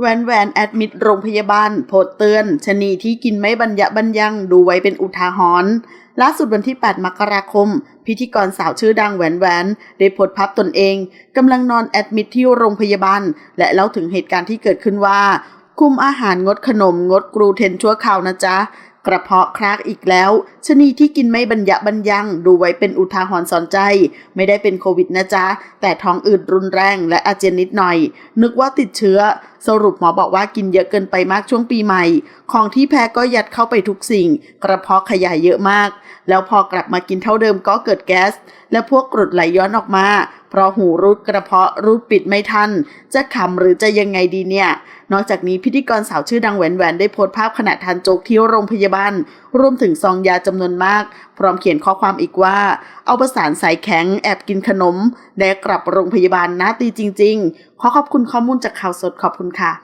แวนแวนแอดมิดโรงพยาบาล โพดเตือนชะนีที่กินไม่บรรยะบรรยังดูไว้เป็นอุทาหรณ์ล่าสุดวันที่ 8 มกราคม พิธีกรสาวชื่อดังแหวนแหวน ได้โพสต์ภาพตนเองกำลังนอนแอดมิดที่โรงพยาบาล และเล่าถึงเหตุการณ์ที่เกิดขึ้นว่า คุมอาหารงดขนมงดกรูเทนชั่วคราวนะจ๊ะ กระเพาะคลากอีกแล้วชะนีที่กินไม่บรรยะบรรยัง ดูไว้เป็นอุทาหรณ์สอนใจ ไม่ได้เป็นโควิดนะจ๊ะ แต่ท้องอืดรุนแรงและอาเจียนนิดหน่อย นึกว่าติดเชื้อ สรุปหมอบอกว่ากินเยอะเกินไปมากช่วงปีใหม่ ของที่แพ้ก็ยัดเข้าไปทุกสิ่ง กระเพาะขยายเยอะมาก แล้วพอกลับมากินเท่าเดิมก็เกิดแก๊ส และพวกกรดไหลย้อนออกมา เพราะหูรูดกระเพาะรูดปิดไม่ทัน จะขำหรือจะยังไงดีเนี่ย นอกจากนี้พิธีกรสาวชื่อดังแหวนแหวนได้โพสต์ภาพขณะทานโจกที่โรงพยาบาล รวมถึงซองยาจำนวนมาก พร้อมเขียนข้อความอีกว่า เอาประสานสายแข็งแอบกินขนมและกลับโรงพยาบาลน่าตีจริง ๆ ขอขอบคุณข้อมูลจากข่าวสดขอบคุณค่ะ